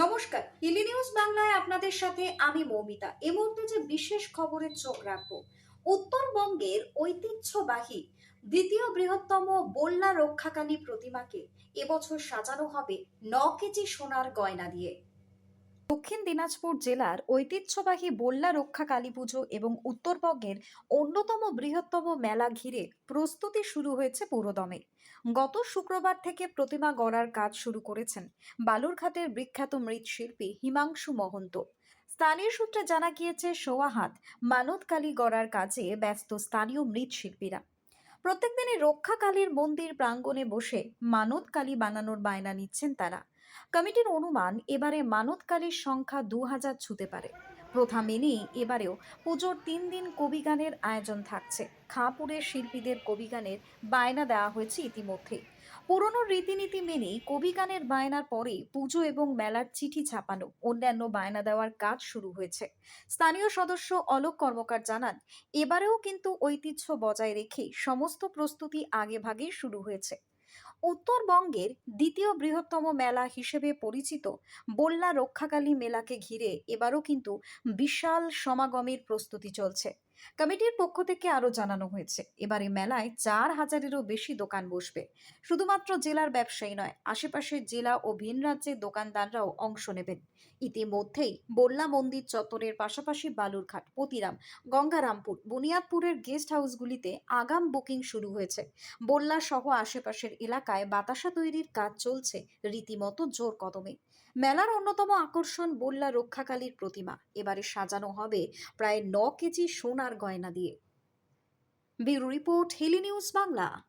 নমস্কার হিলি নিউজ বাংলায় আপনাদের সাথে আমি মৌমিতা। এ মুহূর্তে যে বিশেষ খবরের চোখ রাখব, উত্তরবঙ্গের ঐতিহ্যবাহী দ্বিতীয় বৃহত্তম বল্লা রক্ষাকালী প্রতিমাকে এবছর সাজানো হবে ন কেজি সোনার গয়না দিয়ে। দক্ষিণ দিনাজপুর জেলার ঐতিহ্যবাহী বল্লা রক্ষা কালী পুজো এবং উত্তরবঙ্গের অন্যতম বৃহত্তম মেলা ঘিরে প্রস্তুতি শুরু হয়েছে পুরোদমে। গত শুক্রবার থেকে প্রতিমা গড়ার কাজ শুরু করেছেন বালুরঘাটের বিখ্যাত মৃৎশিল্পী হিমাংশু মহন্ত। স্থানীয় সূত্রে জানা গিয়েছে সোয়া হাত মানতকালী গড়ার কাজে ব্যস্ত স্থানীয় মৃৎশিল্পীরা। প্রত্যেক দিনই রক্ষাকালীর মন্দির প্রাঙ্গণে বসে মানতকালী বানানোর বায়না নিচ্ছেন তারা। কমিটির অনুমান, এবারে মানতকালীর সংখ্যা দু হাজার ছুতে পারে। প্রথা মেনেই এবারেও পুজোর তিন দিন কবিগানের আয়োজন থাকছে। খাঁপুরের শিল্পীদের কবিগানের বায়না দেওয়া হয়েছে ইতিমধ্যেই। পুরনো রীতিনীতি মেনেই কবিগানের বায়নার পরে পুজো এবং মেলার চিঠি ছাপানো, অন্যান্য বায়না দেওয়ার কাজ শুরু হয়েছে। স্থানীয় সদস্য অলোক কর্মকার জানান, এবারেও কিন্তু ঐতিহ্য বজায় রেখে সমস্ত প্রস্তুতি আগেভাগেই শুরু হয়েছে। উত্তরবঙ্গের দ্বিতীয় বৃহত্তম মেলা হিসেবে পরিচিত বল্লা রক্ষাকালী মেলাকে ঘিরে এবারও কিন্তু বিশাল সমাগমের প্রস্তুতি চলছে। কমিটির পক্ষ থেকে আরও জানানো হয়েছে, এবারে মেলায় চার হাজারেরও বেশি দোকান বসবে। শুধুমাত্র জেলার ব্যবসায়ী নয় আশেপাশের জেলা ও ভিন রাজ্যের দোকানদাররাও অংশ নেবেন। ইতিমধ্যেই বল্লা মন্দির চত্বরের পাশাপাশি বালুরঘাট, পতিরাম, গঙ্গারামপুর, বুনিয়াদপুরের গেস্ট হাউসগুলিতে আগাম বুকিং শুরু হয়েছে। বল্লা সহ আশেপাশের এলাকায় বাতাসা তৈরির কাজ চলছে রীতিমতো জোর কদমে। মেলার অন্যতম আকর্ষণ বল্লা রক্ষাকালীর প্রতিমা। এবারে সাজানো হবে প্রায় ন কেজি সোনার গয়না দিয়ে। Bureau report Hili news Bangla.